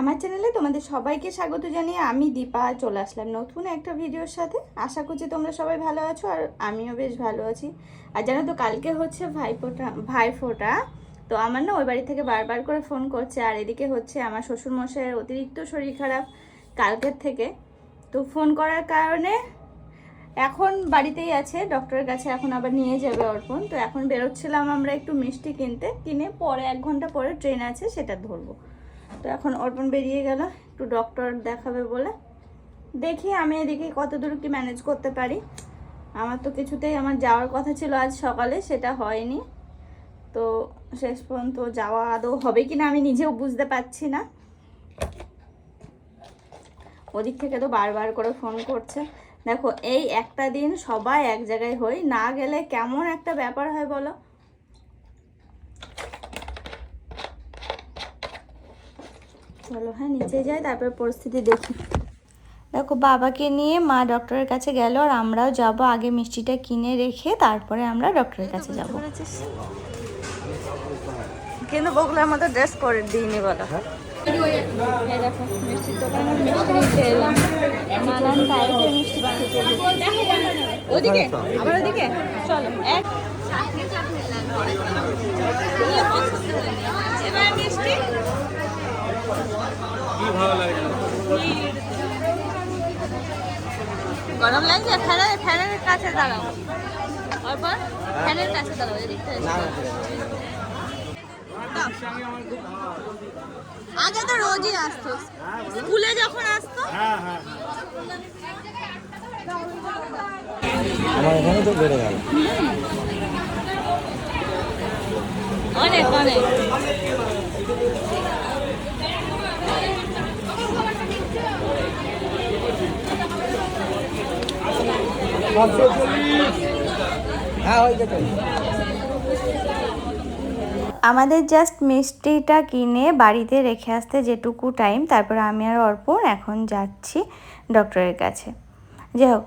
আমার চ্যানেলে তোমাদের সবাইকে স্বাগত জানিয়ে আমি দীপা চলে আসলাম নতুন একটা ভিডিওর সাথে। আশা করছি তোমরা সবাই ভালো আছো আর আমিও বেশ ভালো আছি। আর জানো তো কালকে হচ্ছে ভাইফোঁটা ভাইফোঁটা। তো আমার না ওই বাড়ি থেকে বারবার করে ফোন করছে আর এদিকে হচ্ছে আমার শ্বশুরমশাইয়ের অতিরিক্ত শরীর খারাপ কালকের থেকে। তো ফোন করার কারণে এখন বাড়িতেই আছে, ডক্টরের কাছে এখন আবার নিয়ে যাবে অর্পণ। তো এখন বেরোচ্ছিলাম আমরা একটু মিষ্টি কিনতে, কিনে পরে এক ঘণ্টা পরে ট্রেন আছে সেটা ধরবো। তো এখন অর্পণ বেরিয়ে গেল, একটু ডক্টর দেখাবে বলে। দেখি আমি এদিকে কত দূর কি ম্যানেজ করতে পারি। আমার তো কিছুতেই আমার যাওয়ার কথা ছিল আজ সকালে, সেটা হয়নি। তো শেষ পর্যন্ত যাওয়া আদৌ হবে কি না আমি নিজেও বুঝতে পারছি না। ওদিক থেকে তো বারবার করে ফোন করছে। দেখো, এই একটা দিন সবাই এক জায়গায় হই, না গেলে কেমন একটা ব্যাপার হয় বলো? চলো হ্যাঁ নিচে যাই তারপর পরিস্থিতি দেখি। দেখো বাবাকে নিয়ে মা ডক্টরের কাছে গেল আর আমরাও যাব আগে মিষ্টিটা কিনে রেখে তারপরে আমরা ডক্টরের কাছে যাব। কিন্তু বগলার মতো ড্রেস করে দিইনি বলো। দেখো মিষ্টির দোকানে মিষ্টি নিতে এলাম। নানান টাইপের মিষ্টি খেতে ওদিকে আবার ওদিকে? চলো এক। মিষ্টি? গরম লাগছে? ফ্যানের ফ্যানের কাছে দাঁড়াও। তারপর ফ্যানের কাছে দাঁড়াও আগে তো রোজই আসতো। স্কুলে যখন আসতো? আমার এখানে তো বেড়ে গেল। অনেক অনেক হ্যাঁ হয়ে গেছে আমাদের জাস্ট মিষ্টিটা কিনে বাড়িতে রেখে আসতে যেটুকু টাইম তারপর আমি আর অর্পণ এখন যাচ্ছি ডক্টরের কাছে। যাই হোক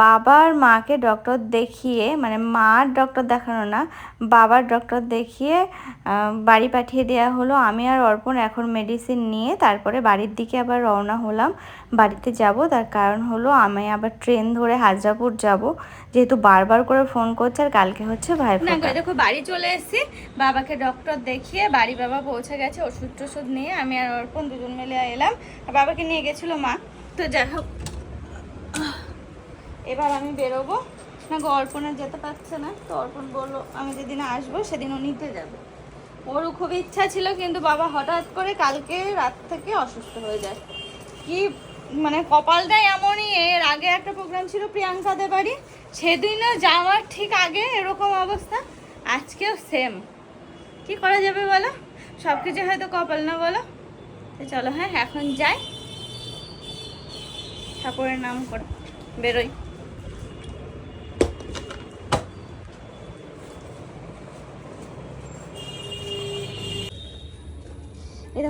বাবার মাকে ডক্টর দেখিয়ে মানে মার ডক্টর দেখানো না বাবার ডক্টর দেখিয়ে বাড়ি পাঠিয়ে দেওয়া হলো। আমি আর অর্পণ এখন মেডিসিন নিয়ে তারপরে বাড়ির দিকে আবার রওনা হলাম। বাড়িতে যাব তার কারণ হলো আমি আবার ট্রেন ধরে হাজরাপুর যাব। যেহেতু বারবার করে ফোন করছে আর কালকে হচ্ছে ভাই দেখো বাড়ি চলে এসেছি। বাবাকে ডক্টর দেখিয়ে বাড়ি বাবা পৌঁছে গেছে ওষুধ টষুধ নিয়ে। আমি আর অর্পণ দুজন মিলে এলাম। আর বাবাকে নিয়ে গেছিল মা। তো যাই হোক। এবার আমি বেরোবো। না অর্পণ যেতে পারছে না। তো অর্পণ বলল, আমি যেদিন আসব সেদিন ও নিতে যাবে। ওরও খুব ইচ্ছা ছিল, কিন্তু বাবা হঠাৎ করে কালকে রাত থেকে অসুস্থ হয়ে যায়। কি মানে কপালটা এমনই, এর আগে একটা প্রোগ্রাম ছিল প্রিয়াঙ্কাদের বাড়ি সেদিনও যাওয়ার ঠিক আগে এরকম অবস্থা, আজকেও সেম কি করা যাবে বলো? সব কিছু হয়তো কপাল না বলো? চলো হ্যাঁ এখন যাই। ঠাকুরের নাম করে বেরোই।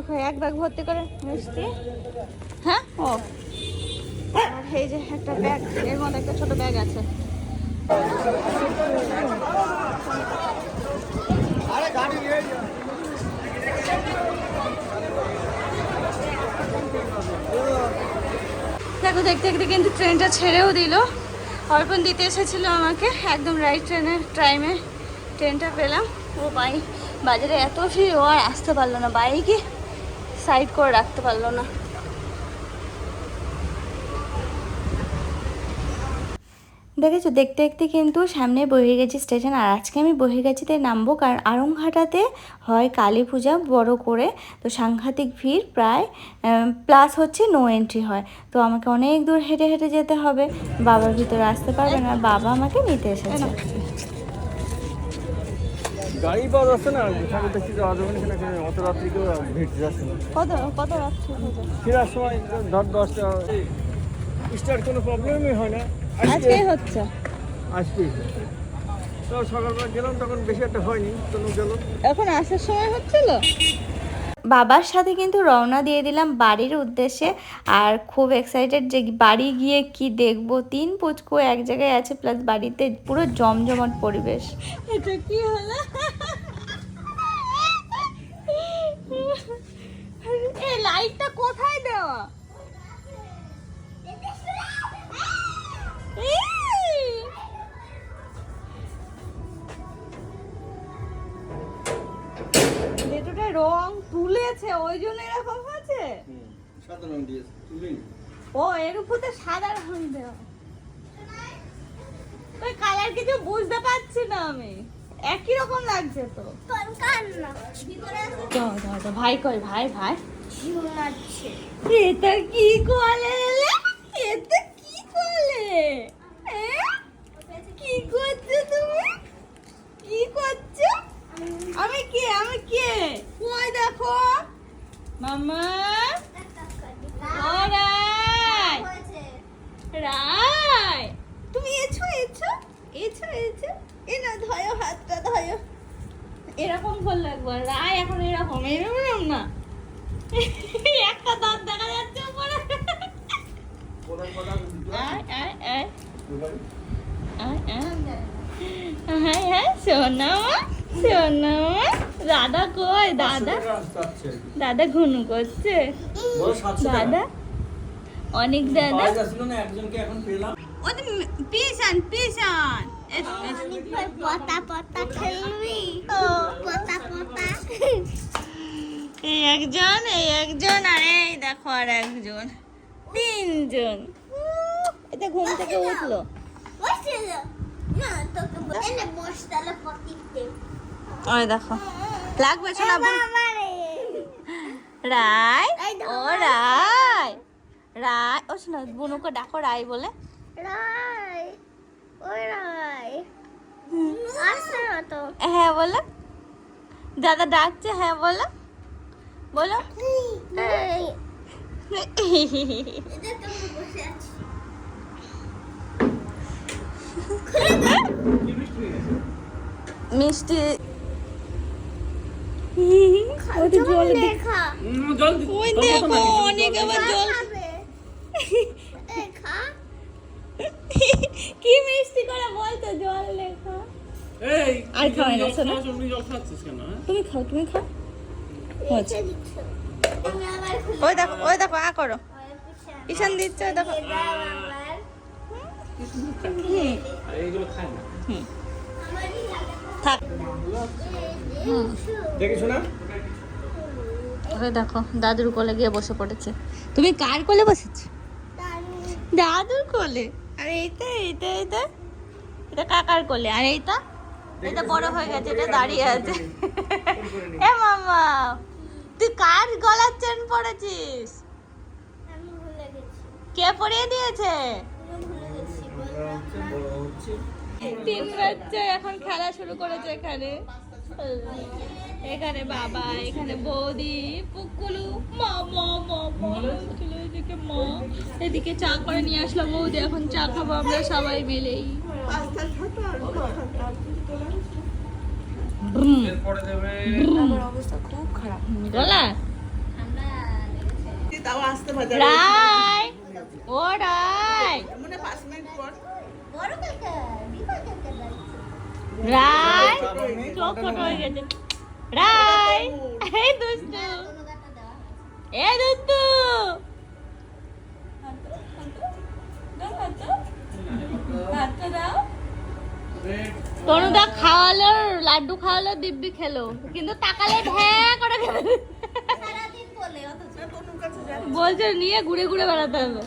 দেখো, এক ব্যাগ ভর্তি করে মিষ্টি। হ্যাঁ? ও। আর এই যে একটা ব্যাগ, এর মধ্যে একটা ছোট ব্যাগ আছে। দেখো, দেখতে দেখতে কিন্তু ট্রেনটা ছেড়েও দিল। অর্পণ দিতে এসেছিল আমাকে, একদম রাইট ট্রেনের টাইমে ট্রেনটা পেলাম। ও বাই বাজারে এত ভিড়, ও আর আসতে পারল না। বাইকে সাইড করে রাখতে পারল না। দেখেছ, দেখতে দেখতে কিন্তু সামনে বহির্গেছি স্টেশন, আর আজকে আমি বহির্গেছিতে নামবো, কারণ আরংঘাটাতে হয় কালী পূজা বড় করে। তো সাংঘাতিক ভিড় প্রায় প্লাস হচ্ছে নো এন্ট্রি হয়। তো আমাকে অনেক দূর হেঁটে হেঁটে যেতে হবে। বাবার ভিতরে আসতে পারবে না, বাবা আমাকে নিতে এসেছে। গাড়ি পাওয়া যাচ্ছে না ঠাকুর দেখতে যাওয়া যাবে না কেন অত রাত্রি কেউ ভিড় যাচ্ছে না। কত? কত রাত্রি? ফেরার সময় ধর দশটা স্টার্ট কোনো প্রবলেমই হয় না। আজকে হচ্ছে। আজকে তো সকালবেলা গেলাম তখন বেশি একটা হয়নি তনু গেল। এখন আসার সময় হচ্ছিল? বাবার সাথে কিন্তু রওনা দিয়ে দিলাম বাড়ির উদ্দেশ্যে। আর খুব এক্সাইটেড যে বাড়ি গিয়ে কি দেখব। তিন পুচকু এক জায়গায় আছে প্লাস বাড়িতে পুরো জমজমাট পরিবেশ। এটা কি হলো? এই লাইটটা কোথায় দেওয়া? ফটোটা রং তুলেছে ওই জন্য এরকম হয়েছে? সাদা রং দিয়েছে তুলিনি। ও এর উপরে সাদা রং দেওয়া। ওই কালার কিছু বুঝতে পারছি না আমি। একই রকম লাগছে তো। দাও, দাও, দাও, ভাই কই ভাই ভাই। এটা কি কলে? এটা কি কলে কি করছ তুমি? কি করছ? আমি কে? আমি কে? কই দেখো? মামা রাই রাই তুমি এছো এছো এছো এছো। এ না ধয়ো হাতটা ধয়ো এরকম করল একবার। রায় এখন এরকম এরকম না। একটা দাঁত দেখা যাচ্ছে উপরে। কোদাল দুটো আয়। আয় হ্যাঁ হ্যাঁ সোনা দাদা কই? দাদা? দাদা ঘুনু করছে। দাদা? অনেক দাদা? পিসান পিসান পতা পতা খেলবি? পতা পতা এই একজন এই একজন আর এই দেখো আর একজন। তিনজন। এটা ঘুম থেকে উঠল। বসে যা। না তোকে বলে এনে বস তাহলে পতিতে। ওই দেখো। লাগবে শোনা রায় ও রায় রায় ও শোনা বুনুকে ডাকো রায় বলে। রাই ওই রাই। আসছে না তো? হ্যাঁ বলো। দাদা ডাকছে হ্যাঁ বলো। বলো। এই। ওটা জল দেখা। জল ওই দেখো অনেক আবার জল। কি মিষ্টি করে বলতো জল লেখা এই আর খাওয়াই না, শোনো। তুমি জল খাচ্ছিস কেন হ্যাঁ? তুমি খাও তুমি খাও। খুলে ওই দেখো ওই দেখো আ করো। ওই পিছনে দিচ্ছে ওই দেখো। এইগুলো খায় না আমারই লাগে থাক হুম দেখে শোনা ওই দেখো দাদুর কোলে গিয়ে বসে পড়েছে। তুমি কার কোলে বসেছো? দাদুর। কোলে? আর এইটা এইটা এইটা? এটা কাকার কোলে। আর এইটা? এটা বড় হয়ে গেছে এটা দাঁড়িয়ে আছে। এ মামা তুই কার গলার চেন পড়েছিস আমি ভুলে গেছি। কে পরিয়ে দিয়েছে? তিন বাচ্চা এখন খেলা শুরু করেছে এখানে। এখানে বাবা, এখানে বৌদি, পুকুলু, মা মা মা মা এদিকে মা, এদিকে চা করে নিয়ে আসলো বৌদি, এখন চা খাব আমরা সবাই মিলেই। গলা? আমরা রায়, ও রায়। বড় কাকা রায়, চোখ এ দুষ্টু। তনুদা খাওয়ালো, লাড্ডু খাওয়ালো, দিব্যি খেলো। কিন্তু তাকালে ভ্যাঁ করে খেলো। বলছে, নিয়ে ঘুরে ঘুরে বেড়াতে হবে।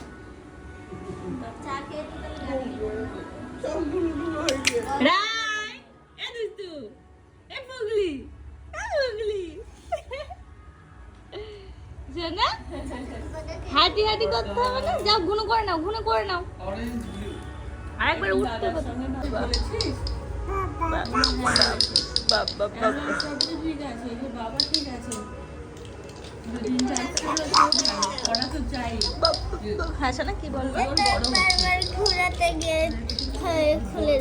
চা তো তাহলে গাড়ি রাই এ দুষ্টু এ পগলি শোনা হাঁটি হাঁটি করতে হবে না যাও ঘুনো করে নাও ঘুনো করে নাও আরেকবার উঠতে বাবা বাবা হ্যাঁ শোনা কি বলব ঘোরাতে গিয়ে হয়ে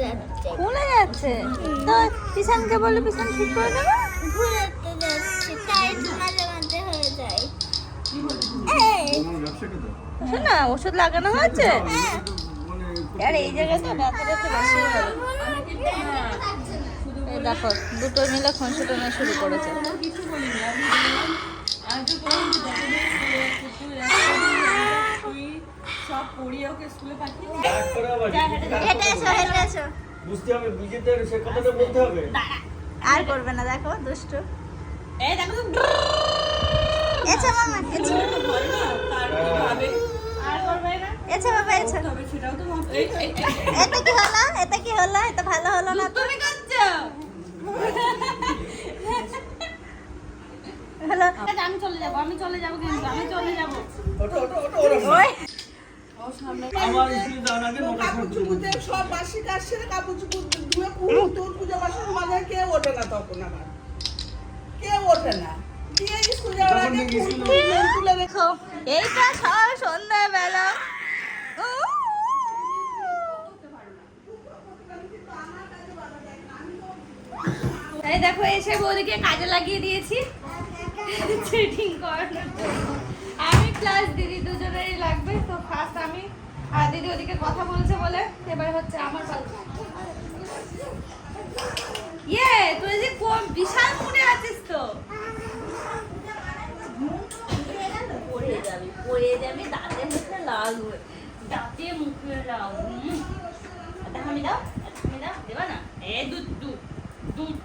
যাচ্ছে। খুলে যাচ্ছে। তো পিছনকে বললে পিছন ঠিক করে দেবে? ঘোরাতে যাচ্ছে টাইট মাঝে মাঝে হয়ে যায়। শোনা ওষুধ লাগানো হয়েছে? মানে আর এই জায়গাটা ব্যথাটা একটু বেশি হবে এই দেখো দুটো মিলে খনসুটানো শুরু করেছে। তারপরে আবার হেঁটে এসো হেঁটে এসো। বুঝতে হবে বুঝতে সে কথাটা বলতে হবে। আর করবে না দেখো দুষ্টু। এই দেখো তো। এছে মামা এছে আর করবে না? এছে বাবা এছে এই এই এই এটা কি হলো? এটা কি হলো? এটা ভালো হলো না তুমি করছ? আমি চলে যাব আমি চলে যাব কিন্তু আমি চলে যাব। ওই আমার স্ত্রী যাওয়ার আগে নটা কাপড় চুপুতে সব বাসি কাজ সেরে কাপড় চুপুর ধুয়ে পুরো তোর পুজো বাসন মাঝে কেউ ওঠে না তখন আমার কেউ ওঠে না। দেখো এইটা সব সন্ধ্যাবেলা। উম। এই দেখো এসে বৌদিকে কাজে লাগিয়ে দিয়েছি। চেটিং করানোর ওদিকে কথা বলছে বলে এবার হচ্ছে আমার পালা। ইয়ে তুই যে কোন বিশাল মুডে আছিস তো পড়ে যাবি দাও দাও দেবা না এ দুধ দুধ দুধ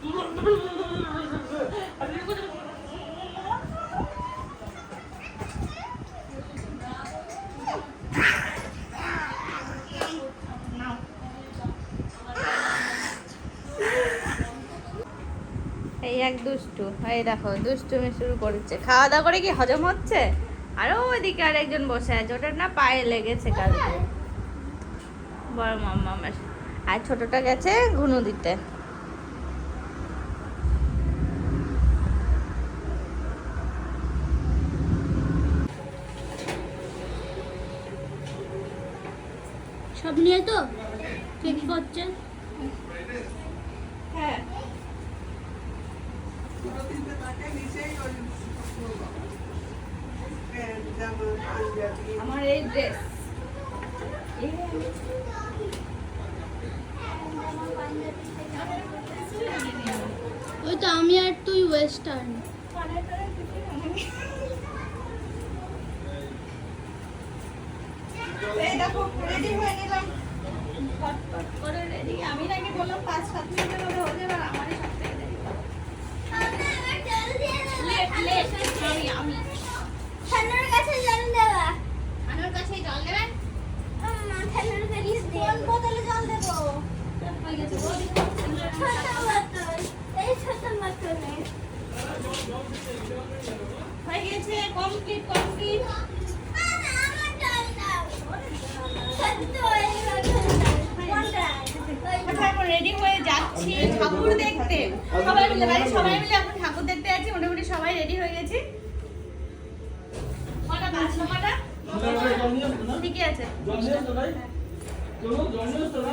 এক দুষ্টু। এই দেখো, দুষ্টুমি শুরু করেছে। খাওয়া দাওয়া করে কি হজম হচ্ছে? আরও ওইদিকে আরেকজন বসে আছে, ওটার না পায়ে লেগেছে কালকে। বড় মাম্মা আর ছোটটা গেছে ঘুনু দিতে। সব নিয়ে তো? কে কি করছে হ্যাঁ দুটো তিনটে তাকে নিচেই ওই প্যান্ট জামা পাঞ্জাবি আমার এই ড্রেস ওই তো আমি আর তুই ওয়েস্টার্ন আমি নাকি বললাম পাঁচ সাত মিনিটের মধ্যে হয়ে যাবে আমারই সব থেকে লেট লেট আমি আমি। ঠান্ডার কাছে জল দেওয়া আনোর কাছে জল দেবেন? ঠান্ডার কাছে কোন বোতলে জল দেবো? এই ছোট বোতলে। হয়ে গেছে কমপ্লিট কমপ্লিট রেডি হয়ে যাচ্ছি ঠাকুর দেখতে। সবাই মিলে বাড়ি সবাই মিলে এখন ঠাকুর দেখতে যাচ্ছি। মোটামুটি সবাই রেডি হয়ে গেছি।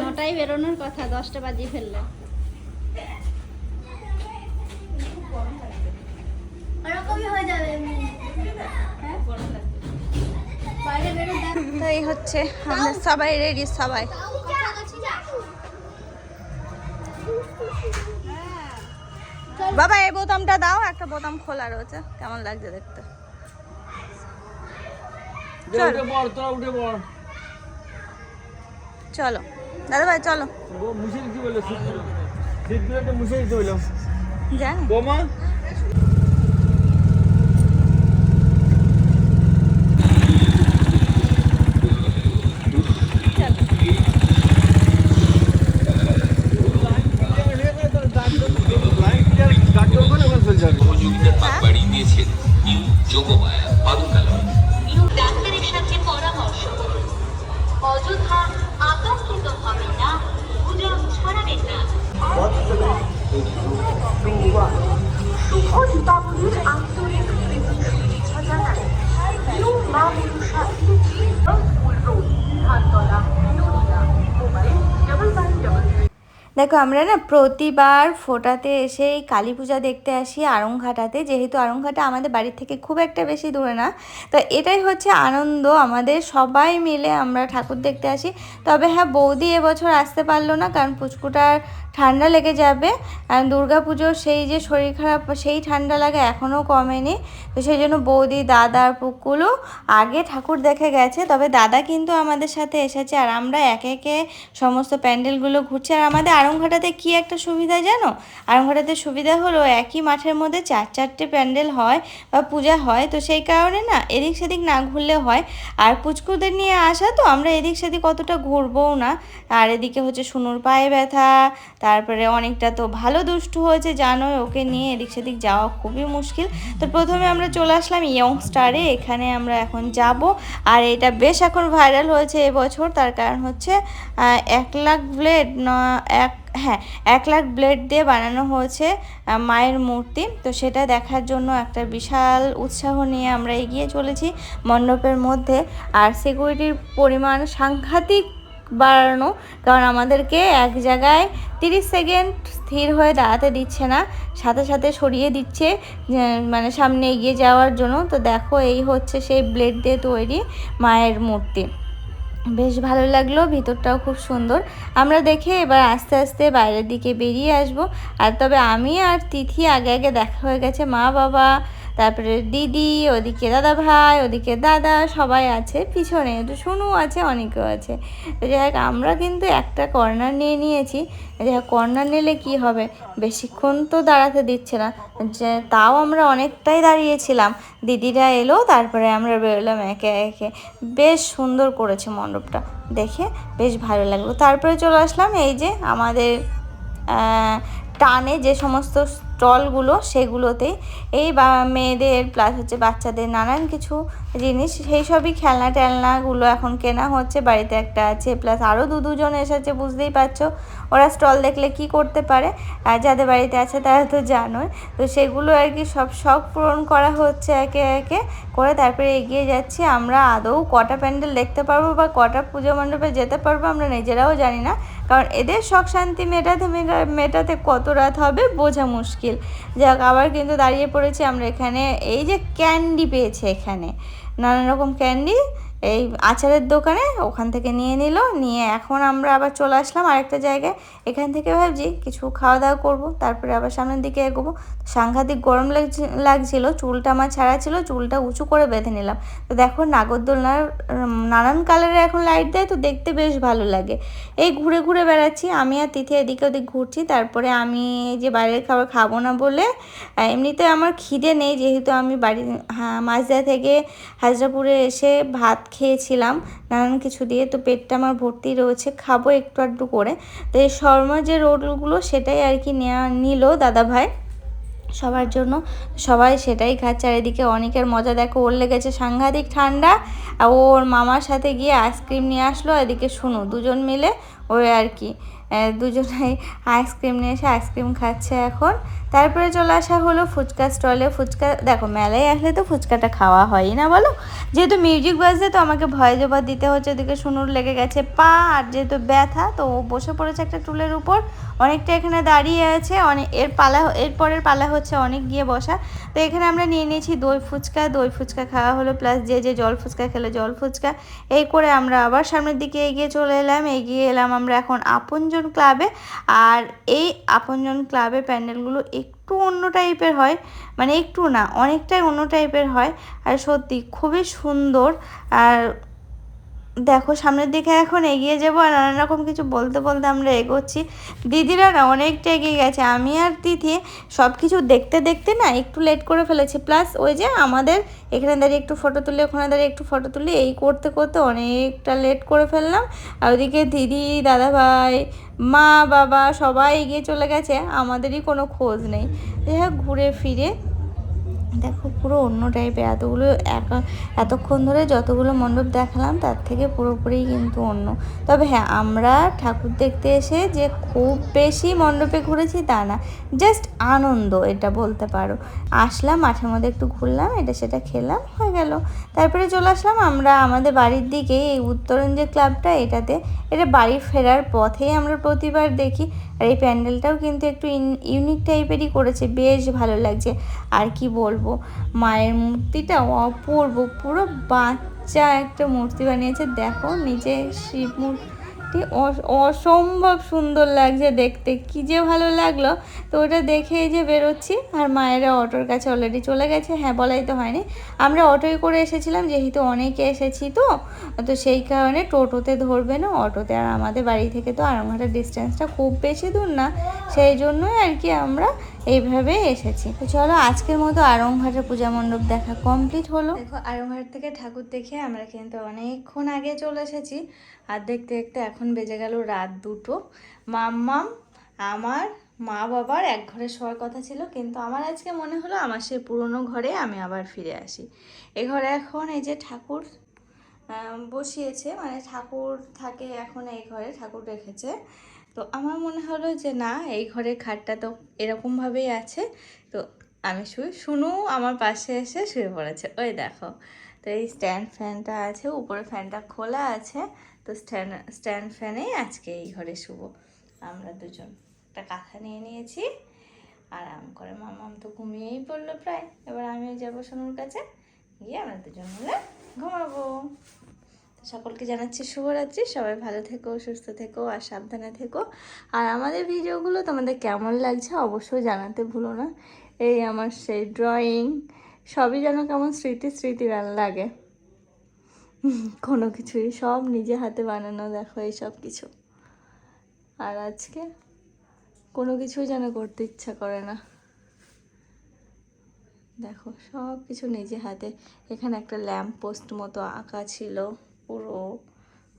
নটায় বেরোনোর কথা, দশটা বাজিয়ে ফেললে। তো হচ্ছে আমরা সবাই রেডি সবাই। বাবা, এই বোতামটা দাও, একটা বোতাম খোলা রয়েছে। কেমন লাগছে দেখতে? চলো। দাদা ভাই চলো। মুছে দিতে বলল? জানি। বোমা? দেখো, আমরা না প্রতিবার ফোটাতে এসে কালী পূজা দেখতে আসি আড়ংঘাটাতে। যেহেতু আড়ংঘাটা আমাদের বাড়ির থেকে খুব একটা বেশি দূরে না, তো এটাই হচ্ছে আনন্দ। আমাদের সবাই মিলে আমরা ঠাকুর দেখতে আসি। তবে হ্যাঁ বৌদি এবছর আসতে পারল না, কারণ পুচকুটার ঠান্ডা লেগে যাবে। দুর্গা পুজোর সেই যে শরীর খারাপ, সেই ঠান্ডা লাগে এখনও কমেনি। তো সেই জন্য বৌদি, দাদা আর পুকুলও আগে ঠাকুর দেখে গেছে। তবে দাদা কিন্তু আমাদের সাথে এসেছে আর আমরা একে একে সমস্ত প্যান্ডেলগুলো ঘুরছি। আর আমাদের আরংঘাটাতে কি একটা সুবিধা জানো? আরংঘাটাতে সুবিধা হলো একই মাঠের মধ্যে চার চারটে প্যান্ডেল হয় বা পূজা হয়। তো সেই কারণে না এদিক সেদিক না ঘুরলে হয়। আর পুচকুদের নিয়ে আসা তো আমরা এদিক সেদিক অতটা ঘুরবও না। আর এদিকে হচ্ছে সুনুর পায়ে ব্যথা তারপরে অনেকটা তো ভালো দুষ্টু হয়েছে, জানোই ওকে নিয়ে এদিক সেদিক যাওয়া খুবই মুশকিল। তো প্রথমে আমরা চলে আসলাম ইয়ং স্টারে এখানে আমরা এখন যাব। আর এটা বেশ এখন ভাইরাল হয়েছে এবছর, তার কারণ হচ্ছে এক লাখ ব্লেড এক হ্যাঁ এক লাখ ব্লেড দিয়ে বানানো হয়েছে মায়ের মূর্তি। তো সেটা দেখার জন্য একটা বিশাল উৎসাহ নিয়ে আমরা এগিয়ে চলেছি মণ্ডপের মধ্যে। আর সিকিউরিটির পরিমাণ সাংঘাতিক বাড়ানো, কারণ আমাদেরকে এক জায়গায় তিরিশ সেকেন্ড স্থির হয়ে দাঁড়াতে দিচ্ছে না, সাথে সাথে সরিয়ে দিচ্ছে মানে সামনে এগিয়ে যাওয়ার জন্য। তো দেখো, এই হচ্ছে সেই ব্লেড দিয়ে তৈরি মায়ের মূর্তি। বেশ ভালো লাগল, ভিতরটাও খুব সুন্দর। আমরা দেখে এবার আস্তে আস্তে বাইরের দিকে বেরিয়ে আসব। আর তবে আমি আর তিথি আগে আগে দেখা হয়ে গেছে মা বাবা তারপরে দিদি, ওদিকে দাদা ভাই, ওদিকে দাদা সবাই আছে, পিছনে একটু শুনু আছে, অনেকেও আছে। তো যাই হোক, আমরা কিন্তু একটা কর্নার নিয়ে নিয়েছি। যাই হোক, কর্নার নিলে কি হবে? বেশিক্ষণ তো দাঁড়াতে দিচ্ছে না। যে তাও আমরা অনেকটাই দাঁড়িয়েছিলাম। দিদিরা এলো, তারপরে আমরা বেরোলাম একে একে। বেশ সুন্দর করেছে মণ্ডপটা। দেখে বেশ ভালো লাগল। তারপরে চলে আসলাম এই যে আমাদের টানে যে সমস্ত স্টলগুলো সেগুলোতেই এই বা, মেয়েদের প্লাস হচ্ছে বাচ্চাদের নানান কিছু জিনিস। সেই সবই খেলনা টেলনাগুলো এখন কেনা হচ্ছে, বাড়িতে একটা আছে। প্লাস আরও দু, দুজন এসেছে, বুঝতেই পারছ। ওরা স্টল দেখলে কি করতে পারে? আর যাদের বাড়িতে আছে, তারা তো জানোই। তো সেগুলো আর কি সব শখ পূরণ করা হচ্ছে একে একে করে। তারপরে এগিয়ে যাচ্ছি। আমরা আদৌ কটা প্যান্ডেল দেখতে পারব বা কটা পুজো মণ্ডপে যেতে পারব আমরা নিজেরাও জানি না। কারণ এদের শখ শান্তি মেটাতে মেটা- মেটাতে কত রাত হবে বোঝা মুশকিল। যাক, আবার কিন্তু দাঁড়িয়ে পড়েছি আমরা এখানে। এই যে ক্যান্ডি পেয়েছে এখানে। নানান রকম ক্যান্ডি এই আচারের দোকানে ওখান থেকে নিয়ে নিল, নিয়ে এখন আমরা আবার চলে আসলাম আরেকটা জায়গায়। এখান থেকে ভাবছি কিছু খাওয়া দাওয়া করব, তারপরে আবার সামনের দিকে এগোবো। সাংঘাতিক গরম লাগছি- লাগছিল, চুলটা আমার ছাড়া ছিল, চুলটা উঁচু করে বেঁধে নিলাম। তো দেখো নাগরদোলনার নানান কালারের এখন লাইট দেয়, তো দেখতে বেশ ভালো লাগে। এই ঘুরে ঘুরে বেড়াচ্ছি, আমি আর তিথি এদিকে ওদিক ঘুরছি, তারপরে আমি যে বাইরের খাবার খাব না বলে এমনিতে আমার খিদে নেই, যেহেতু আমি বাড়ি হ্যাঁ মাঝদা থেকে হাজরাপুরে এসে ভাত খেয়েছিলাম নানান কিছু দিয়ে। তো পেটটা আমার ভর্তি রয়েছে খাব একটু আধটু করে। তো এই শর্মা যে রোলগুলো সেটাই আর কি নেওয়া নিল দাদা ভাই। সবার জন্য সবাই সেটাই খাচ্ছে। আর এদিকে অনেকের মজা দেখো ওর লেগেছে সাংঘাতিক ঠান্ডা আর ওর মামার সাথে গিয়ে আইসক্রিম নিয়ে আসলো। এদিকে শুনো দুজন মিলে ওই আর কি আহ, দুজনেই আইসক্রিম নিয়ে এসে আইসক্রিম খাচ্ছে এখন। তারপরে চলে আসা হলো ফুচকা স্টলে। ফুচকা, দেখো, মেলায় আসলে তো ফুচকাটা খাওয়া হয়ই না, বলো? যেহেতু মিউজিক বাজছে, তো আমাকে ভয় জবাব দিতে হচ্ছে। ওদিকে সুনুর লেগে গেছে পা, আর যেহেতু ব্যথা, তো ও বসে পড়েছে একটা টুলের উপর। অনেকটা এখানে দাঁড়িয়ে আছে অনেক এর পালা, এর পরের পালা হচ্ছে অনেক গিয়ে বসা। তো এখানে আমরা নিয়ে নিয়েছি দই ফুচকা। দই ফুচকা খাওয়া হলো প্লাস যে যে জল ফুচকা খেলে, জল ফুচকা। এই করে আমরা আবার সামনের দিকে এগিয়ে চলে এলাম। এগিয়ে এলাম আমরা এখন আপনজন ক্লাবে। আর এই আপনজন ক্লাবে প্যান্ডেলগুলো একটু অন্য টাইপের হয় মানে একটু না, অনেকটাই অন্য টাইপের হয়। আর সত্যি খুবই সুন্দর। আর দেখো, সামনের দিকে এখন এগিয়ে যাব আর নানান রকম কিছু বলতে বলতে আমরা এগোচ্ছি। দিদিরা না অনেকটা এগিয়ে গেছে। আমি আর তিথি সব কিছু দেখতে দেখতে না একটু লেট করে ফেলেছি। প্লাস ওই যে আমাদের এখানে দাঁড়িয়ে একটু ফটো তুলি, ওখানে দাঁড়িয়ে একটু ফটো তুলি, এই করতে করতে অনেকটা লেট করে ফেললাম। আর ওদিকে দিদি দাদা ভাই মা, বাবা সবাই এগিয়ে চলে গেছে। আমাদেরই কোনো খোঁজ নেই। যাই হোক, ঘুরে ফিরে দেখো পুরো অন্য টাইপের এতগুলো একা, এতক্ষণ ধরে যতগুলো মণ্ডপ দেখালাম, তার থেকে পুরোপুরি কিন্তু অন্য। তবে হ্যাঁ আমরা ঠাকুর দেখতে এসে যে খুব বেশি মণ্ডপে ঘুরেছি তা না জাস্ট আনন্দ, এটা বলতে পারো। আসলাম, মাঠের মধ্যে একটু ঘুরলাম, এটা সেটা খেলাম, হয়ে গেল। তারপরে চলে আসলাম আমরা আমাদের বাড়ির দিকে, এই উত্তরণ যে ক্লাবটা এটাতে। এটা বাড়ি ফেরার পথেই আমরা প্রতিবার দেখি। আর এই প্যান্ডেলটাও কিন্তু একটু ইউনিক টাইপেরই করেছে, বেশ ভালো লাগছে। আর কি বলব, মায়ের মূর্তিটা অপূর্ব, পুরো বাচ্চা একটা মূর্তি বানিয়েছে। দেখো, নিচে শিব মূর্তি। অস- অসম্ভব সুন্দর লাগছে দেখতে। কি যে ভালো লাগল। তো ওটা দেখে যে বেরোচ্ছি, আর মায়েরা অটোর কাছে অলরেডি চলে গেছে। হ্যাঁ বলাই তো হয়নি। আমরা অটোয় করে এসেছিলাম, যেহেতু অনেকে এসেছি তো তো সেই কারণে টোটোতে ধরবে না, অটোতে। আর আমাদের বাড়ি থেকে তো আরামঘাটের ডিস্টেন্সটা খুব বেশি দূর না। সেই জন্যই আর কি আমরা এইভাবে এসেছি। তো চলো আজকের মতো আরংঘাটের পূজা মণ্ডপ দেখা কমপ্লিট হলো। দেখো, আরংঘাট থেকে ঠাকুর দেখে আমরা কিন্তু অনেকক্ষণ আগে চলে এসেছি। আর দেখতে দেখতে এখন বেজে গেল রাত দুটো। মাম্মাম, আমার মা বাবার এক ঘরে শোয়ার কথা ছিল, কিন্তু আমার আজকে মনে হলো আমার সেই পুরনো ঘরে আমি আবার ফিরে আসি। এ ঘরে এখন এই যে ঠাকুর বসিয়েছে মানে ঠাকুর থাকে এখন এই ঘরে, ঠাকুর রেখেছে। তো আমার মনে হলো যে, না, এই ঘরের খাটটা তো এরকমভাবেই আছে। তো আমি শুয়ে শুনু আমার পাশে এসে শুয়ে পড়েছে। ওই দেখো, তো এই স্ট্যান্ড ফ্যানটা আছে, উপরে ফ্যানটা খোলা আছে, তো স্ট্যান্ড স্ট্যান্ড ফ্যানেই আজকে এই ঘরে শুব। আমরা দুজন একটা কাঁথা নিয়ে নিয়েছি আরাম করে মামাম তো ঘুমিয়েই পড়ল প্রায়। এবার আমি যাব সোনুর কাছে, গিয়ে আমরা দুজন মিলে ঘুমাবো। সকলকে জানাচ্ছি শুভরাত্রি। সবাই ভালো থেকো, সুস্থ থেকো আর সাবধানে থেকো। আর আমাদের ভিডিওগুলো তোমাদের কেমন লাগছে অবশ্যই জানাতে ভুলো না। এই আমার সেই ড্রয়িং সবই যেন কেমন স্মৃতি স্মৃতি লাগে। কোনো কিছুই, সব নিজে হাতে বানানো, দেখো এই সব কিছু। আর আজকে কোনো কিছুই যেন করতে ইচ্ছা করে না। দেখো, সব কিছু নিজে হাতে। এখানে একটা ল্যাম্প পোস্ট মতো আঁকা ছিল। পুরো।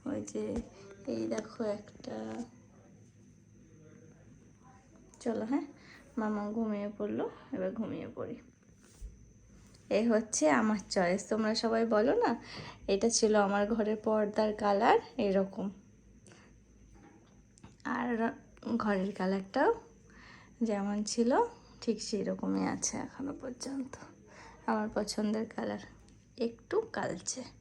ওই যে, এই দেখো একটা। চলো হ্যাঁ? মামা ঘুমিয়ে পড়ল, এবার ঘুমিয়ে পড়ি। এই হচ্ছে আমার চয়েস তোমরা সবাই বলো না, এটা ছিল আমার ঘরের পর্দার কালার এরকম। আর ঘরের কালারটাও যেমন ছিল, ঠিক সেই রকমই আছে এখনও পর্যন্ত। আমার পছন্দের কালার একটু কালচে।